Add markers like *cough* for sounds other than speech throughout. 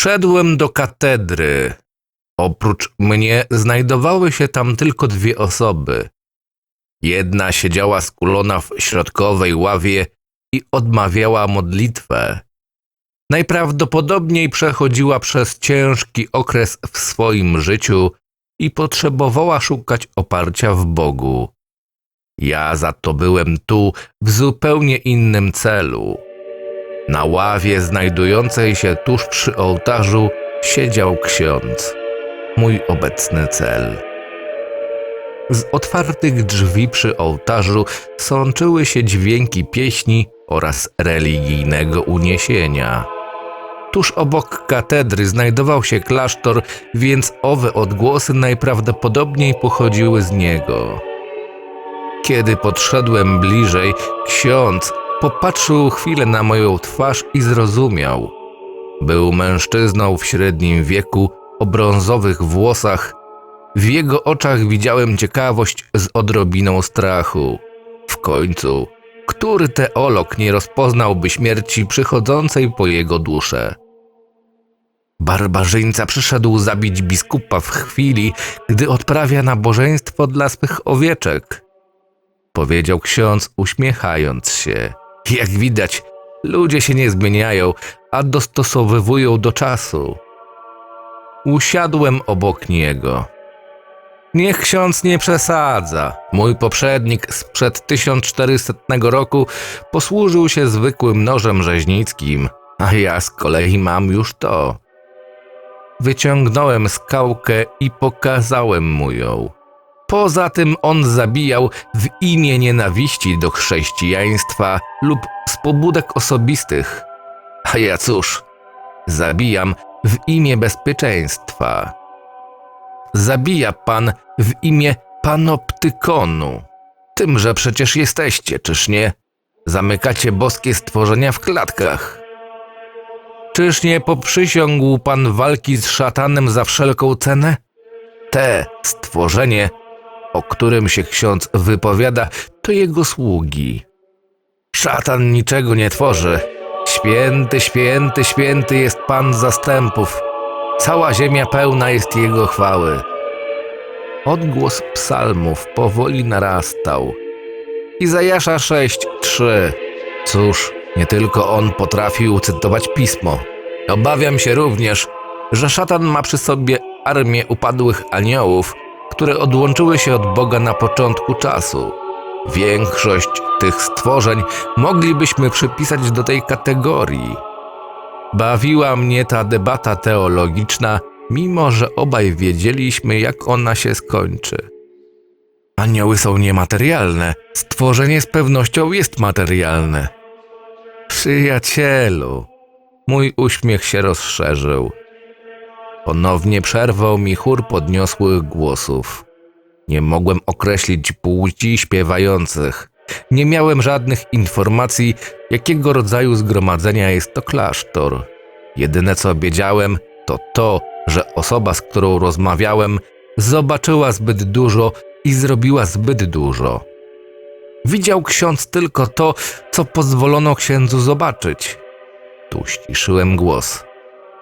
Wszedłem do katedry. Oprócz mnie znajdowały się tam tylko dwie osoby. Jedna siedziała skulona w środkowej ławie i odmawiała modlitwę. Najprawdopodobniej przechodziła przez ciężki okres w swoim życiu i potrzebowała szukać oparcia w Bogu. Ja za to byłem tu w zupełnie innym celu. Na ławie znajdującej się tuż przy ołtarzu siedział ksiądz, mój obecny cel. Z otwartych drzwi przy ołtarzu sączyły się dźwięki pieśni oraz religijnego uniesienia. Tuż obok katedry znajdował się klasztor, więc owe odgłosy najprawdopodobniej pochodziły z niego. Kiedy podszedłem bliżej, ksiądz popatrzył chwilę na moją twarz i zrozumiał. Był mężczyzną w średnim wieku, o brązowych włosach. W jego oczach widziałem ciekawość z odrobiną strachu. W końcu, który teolog nie rozpoznałby śmierci przychodzącej po jego duszę? Barbarzyńca przyszedł zabić biskupa w chwili, gdy odprawia nabożeństwo dla swych owieczek. Powiedział ksiądz, uśmiechając się. Jak widać, ludzie się nie zmieniają, a dostosowywują do czasu. Usiadłem obok niego. Niech ksiądz nie przesadza. Mój poprzednik sprzed 1400 roku posłużył się zwykłym nożem rzeźnickim, a ja z kolei mam już to. Wyciągnąłem skałkę i pokazałem mu ją. Poza tym on zabijał w imię nienawiści do chrześcijaństwa lub z pobudek osobistych. A ja cóż, zabijam w imię bezpieczeństwa. Zabija pan w imię panoptykonu. Tymże przecież jesteście, czyż nie? Zamykacie boskie stworzenia w klatkach. Czyż nie poprzysiągł pan walki z szatanem za wszelką cenę? Te stworzenie, o którym się ksiądz wypowiada, to jego sługi. Szatan niczego nie tworzy. Święty, święty, święty jest Pan zastępów. Cała ziemia pełna jest Jego chwały. Odgłos psalmów powoli narastał. Izajasza 6:3. Cóż, nie tylko on potrafił cytować pismo. Obawiam się również, że szatan ma przy sobie armię upadłych aniołów, które odłączyły się od Boga na początku czasu. Większość tych stworzeń moglibyśmy przypisać do tej kategorii. Bawiła mnie ta debata teologiczna, mimo że obaj wiedzieliśmy, jak ona się skończy. Anioły są niematerialne, stworzenie z pewnością jest materialne. Przyjacielu, mój uśmiech się rozszerzył. Ponownie przerwał mi chór podniosłych głosów. Nie mogłem określić płci śpiewających. Nie miałem żadnych informacji, jakiego rodzaju zgromadzenia jest to klasztor. Jedyne co wiedziałem, to to, że osoba, z którą rozmawiałem, zobaczyła zbyt dużo i zrobiła zbyt dużo. Widział ksiądz tylko to, co pozwolono księdzu zobaczyć. Tu ściszyłem głos.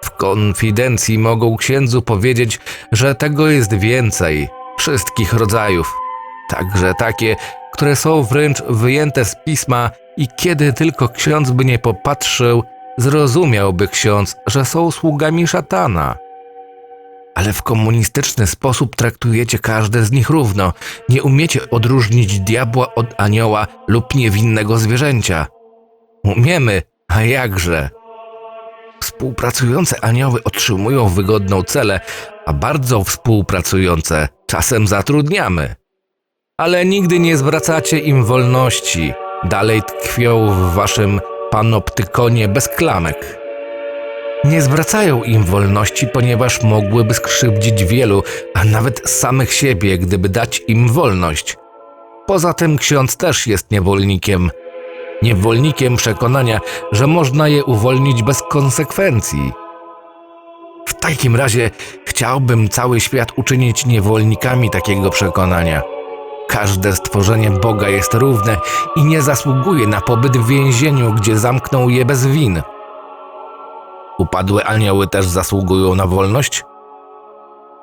W konfidencji mogą księdzu powiedzieć, że tego jest więcej, wszystkich rodzajów, także takie, które są wręcz wyjęte z pisma i kiedy tylko ksiądz by nie popatrzył, zrozumiałby ksiądz, że są sługami szatana. Ale w komunistyczny sposób traktujecie każde z nich równo. Nie umiecie odróżnić diabła od anioła lub niewinnego zwierzęcia. Umiemy, a jakże? Współpracujące anioły otrzymują wygodną celę, a bardzo współpracujące czasem zatrudniamy. Ale nigdy nie zwracacie im wolności. Dalej tkwią w waszym panoptykonie bez klamek. Nie zwracają im wolności, ponieważ mogłyby skrzywdzić wielu, a nawet samych siebie, gdyby dać im wolność. Poza tym ksiądz też jest niewolnikiem. Niewolnikiem przekonania, że można je uwolnić bez konsekwencji. W takim razie chciałbym cały świat uczynić niewolnikami takiego przekonania. Każde stworzenie Boga jest równe i nie zasługuje na pobyt w więzieniu, gdzie zamkną je bez win. Upadłe anioły też zasługują na wolność?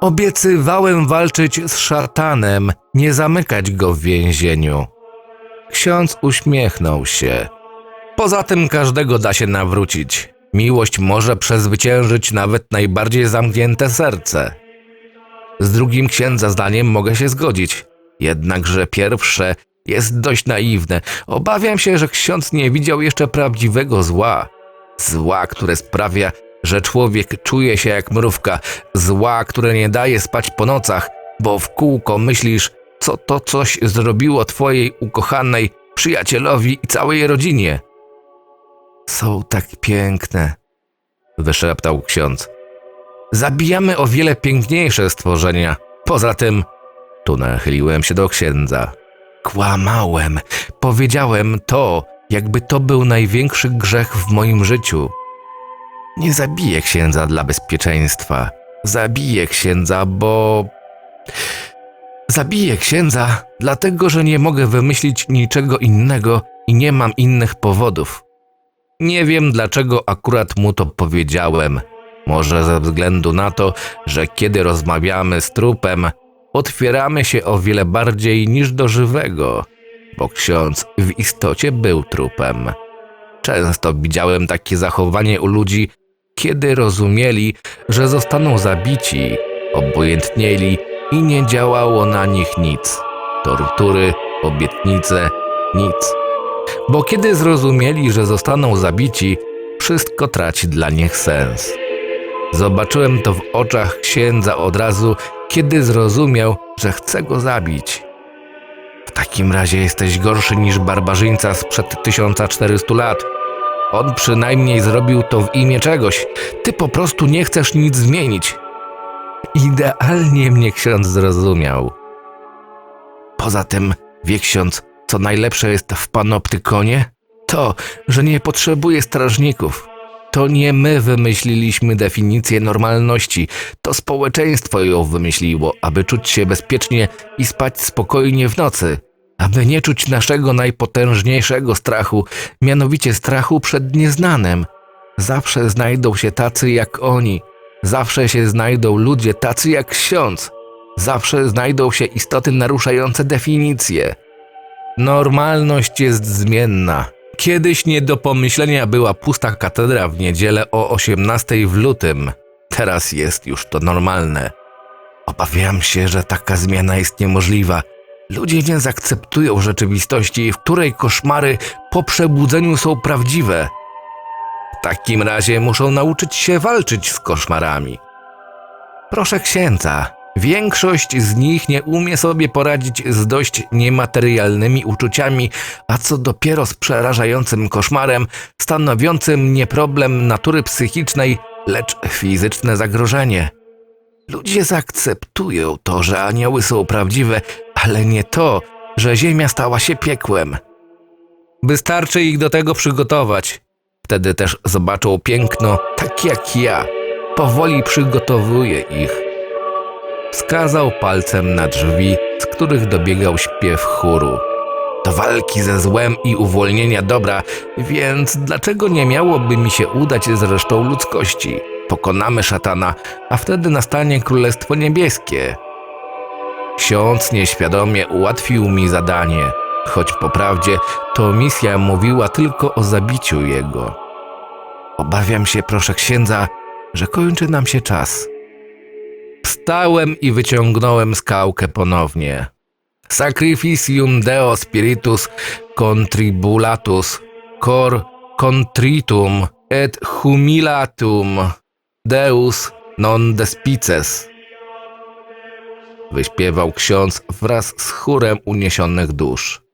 Obiecywałem walczyć z szatanem, nie zamykać go w więzieniu. Ksiądz uśmiechnął się. Poza tym każdego da się nawrócić. Miłość może przezwyciężyć nawet najbardziej zamknięte serce. Z drugim księdza zdaniem mogę się zgodzić. Jednakże pierwsze jest dość naiwne. Obawiam się, że ksiądz nie widział jeszcze prawdziwego zła. Zła, które sprawia, że człowiek czuje się jak mrówka. Zła, które nie daje spać po nocach, bo w kółko myślisz, co to coś zrobiło twojej ukochanej przyjacielowi i całej rodzinie. Są tak piękne, wyszeptał ksiądz. Zabijamy o wiele piękniejsze stworzenia. Poza tym, tu nachyliłem się do księdza. Kłamałem. Powiedziałem to, jakby to był największy grzech w moim życiu. Nie zabiję księdza dla bezpieczeństwa. Zabiję księdza, bo. Zabiję księdza, dlatego że nie mogę wymyślić niczego innego i nie mam innych powodów. Nie wiem, dlaczego akurat mu to powiedziałem. Może ze względu na to, że kiedy rozmawiamy z trupem, otwieramy się o wiele bardziej niż do żywego, bo ksiądz w istocie był trupem. Często widziałem takie zachowanie u ludzi, kiedy rozumieli, że zostaną zabici, obojętnieli i nie działało na nich nic. Tortury, obietnice, nic. Bo kiedy zrozumieli, że zostaną zabici, wszystko traci dla nich sens. Zobaczyłem to w oczach księdza od razu, kiedy zrozumiał, że chce go zabić. W takim razie jesteś gorszy niż barbarzyńca sprzed 1400 lat. On przynajmniej zrobił to w imię czegoś. Ty po prostu nie chcesz nic zmienić. Idealnie mnie ksiądz zrozumiał. Poza tym, wie ksiądz, co najlepsze jest w panoptykonie? To, że nie potrzebuje strażników. To nie my wymyśliliśmy definicję normalności, to społeczeństwo ją wymyśliło, aby czuć się bezpiecznie i spać spokojnie w nocy, aby nie czuć naszego najpotężniejszego strachu, mianowicie strachu przed nieznanym. Zawsze znajdą się tacy jak oni, zawsze się znajdą ludzie tacy jak ksiądz, zawsze znajdą się istoty naruszające definicję. Normalność jest zmienna. Kiedyś nie do pomyślenia była pusta katedra w niedzielę o 18 w lutym. Teraz jest już to normalne. Obawiam się, że taka zmiana jest niemożliwa. Ludzie nie zaakceptują rzeczywistości, w której koszmary po przebudzeniu są prawdziwe. W takim razie muszą nauczyć się walczyć z koszmarami. Proszę księdza, większość z nich nie umie sobie poradzić z dość niematerialnymi uczuciami, a co dopiero z przerażającym koszmarem, stanowiącym nie problem natury psychicznej, lecz fizyczne zagrożenie. Ludzie zaakceptują to, że anioły są prawdziwe, ale nie to, że ziemia stała się piekłem. Wystarczy ich do tego przygotować. Wtedy też zobaczą piękno, tak jak ja. Powoli przygotowuję ich. Wskazał palcem na drzwi, z których dobiegał śpiew chóru. Do walki ze złem i uwolnienia dobra, więc dlaczego nie miałoby mi się udać z resztą ludzkości? Pokonamy szatana, a wtedy nastanie Królestwo Niebieskie. Ksiądz nieświadomie ułatwił mi zadanie, choć po prawdzie to misja mówiła tylko o zabiciu jego. Obawiam się, proszę księdza, że kończy nam się czas. Wstałem i wyciągnąłem skałkę ponownie. Sacrificium Deo Spiritus contribulatus cor contritum et humilatum Deus non despices. Wyśpiewał ksiądz wraz z chórem uniesionych dusz.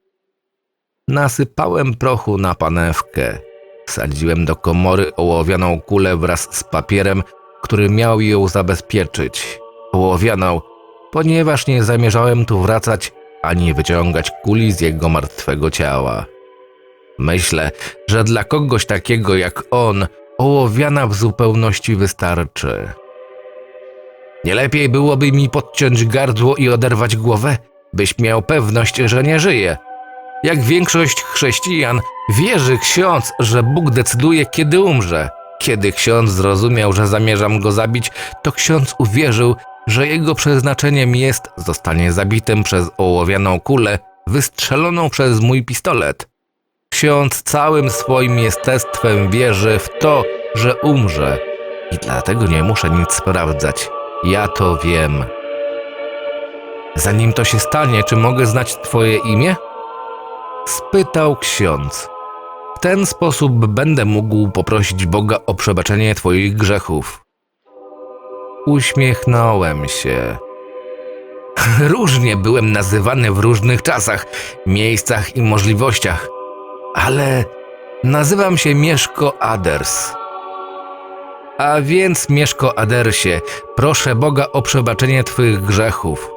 Nasypałem prochu na panewkę. Wsadziłem do komory ołowianą kulę wraz z papierem, który miał ją zabezpieczyć. Ołowianą, ponieważ nie zamierzałem tu wracać ani wyciągać kuli z jego martwego ciała. Myślę, że dla kogoś takiego jak on, ołowiana w zupełności wystarczy. Nie lepiej byłoby mi podciąć gardło i oderwać głowę, byś miał pewność, że nie żyje. Jak większość chrześcijan, wierzy ksiądz, że Bóg decyduje, kiedy umrze. Kiedy ksiądz zrozumiał, że zamierzam go zabić, to ksiądz uwierzył, że jego przeznaczeniem jest zostanie zabitym przez ołowianą kulę wystrzeloną przez mój pistolet. Ksiądz całym swoim jestestwem wierzy w to, że umrze i dlatego nie muszę nic sprawdzać. Ja to wiem. Zanim to się stanie, czy mogę znać Twoje imię? Spytał ksiądz. W ten sposób będę mógł poprosić Boga o przebaczenie Twoich grzechów. Uśmiechnąłem się. *laughs* Różnie byłem nazywany w różnych czasach, miejscach i możliwościach, ale nazywam się Mieszko Aders. A więc, Mieszko Adersie, proszę Boga o przebaczenie Twych grzechów.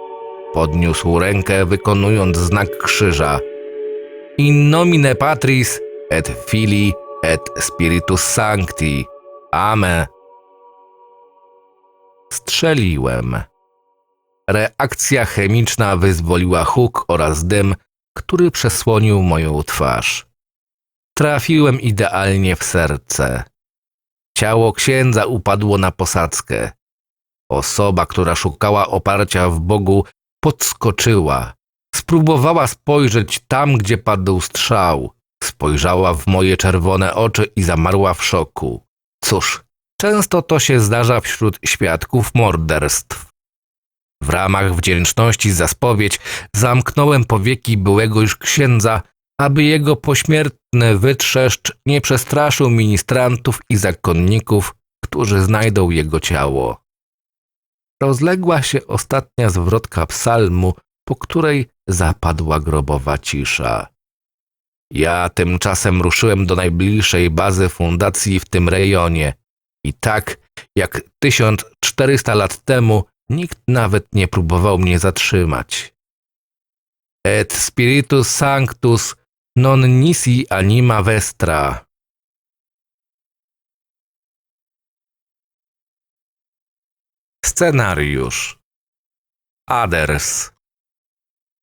Podniósł rękę, wykonując znak krzyża. In nomine Patris et Filii et Spiritus Sancti. Amen. Strzeliłem. Reakcja chemiczna wyzwoliła huk oraz dym, który przesłonił moją twarz. Trafiłem idealnie w serce. Ciało księdza upadło na posadzkę. Osoba, która szukała oparcia w Bogu, podskoczyła. Spróbowała spojrzeć tam, gdzie padł strzał. Spojrzała w moje czerwone oczy i zamarła w szoku. Cóż, często to się zdarza wśród świadków morderstw. W ramach wdzięczności za spowiedź zamknąłem powieki byłego już księdza, aby jego pośmiertny wytrzeszcz nie przestraszył ministrantów i zakonników, którzy znajdą jego ciało. Rozległa się ostatnia zwrotka psalmu, po której zapadła grobowa cisza. Ja tymczasem ruszyłem do najbliższej bazy fundacji w tym rejonie i tak jak 1400 lat temu nikt nawet nie próbował mnie zatrzymać. Et spiritus sanctus non nisi anima vestra. Scenariusz Aders